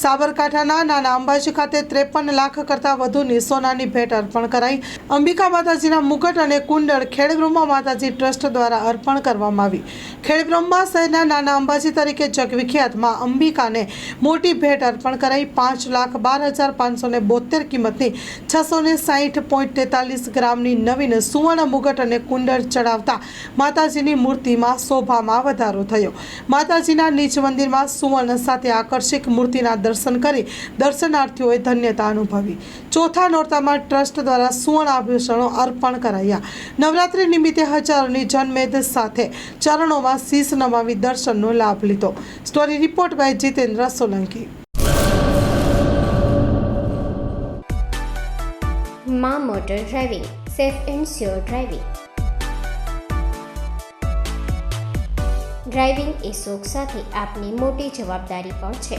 સાબરકાંઠાના નાના અંબાજી ખાતે ત્રેપન લાખ કરતાં વધુની સોનાની ભેટ અર્પણ કરાઈ. અંબિકા માતાજીના મુકટ અને કુંડળ ખેડબ્રહ્મા માતાજી ટ્રસ્ટ દ્વારા અર્પણ કરવામાં આવી. ખેડબ્રહ્મા શહેરના નાના અંબાજી તરીકે જગવિખ્યાતમાં અંબિકાને મોટી ભેટ અર્પણ કરાઈ. પાંચ લાખ બાર હજાર પાંચસો ને બોતેર કિંમતની છસો ને સાહીઠ પોઈન્ટ તેતાલીસ ગ્રામની નવીન સુવર્ણ મુગટ અને કુંડળ ચડાવતા માતાજીની મૂર્તિમાં શોભામાં વધારો થયો. માતાજીના નીચ મંદિરમાં સુવર્ણ સાથે આકર્ષક મૂર્તિના દર્શન કરી દર્શનાર્થીઓએ ધન્યતા અનુભવી. ચોથા નોરતામાં ટ્રસ્ટ દ્વારા સુવર્ણ આભૂષણો અર્પણ કરાયા. નવરાત્રિ નિમિત્તે હજારોની જનમેદ સાથે ચરણોમાં શીશ નમાવી દર્શનનો લાભ લીધો. Story report by Jitendra Solanki. મા motor driving, safe and sure driving. Driving એ શોખ સાથે આપની મોટી જવાબદારી પણ છે.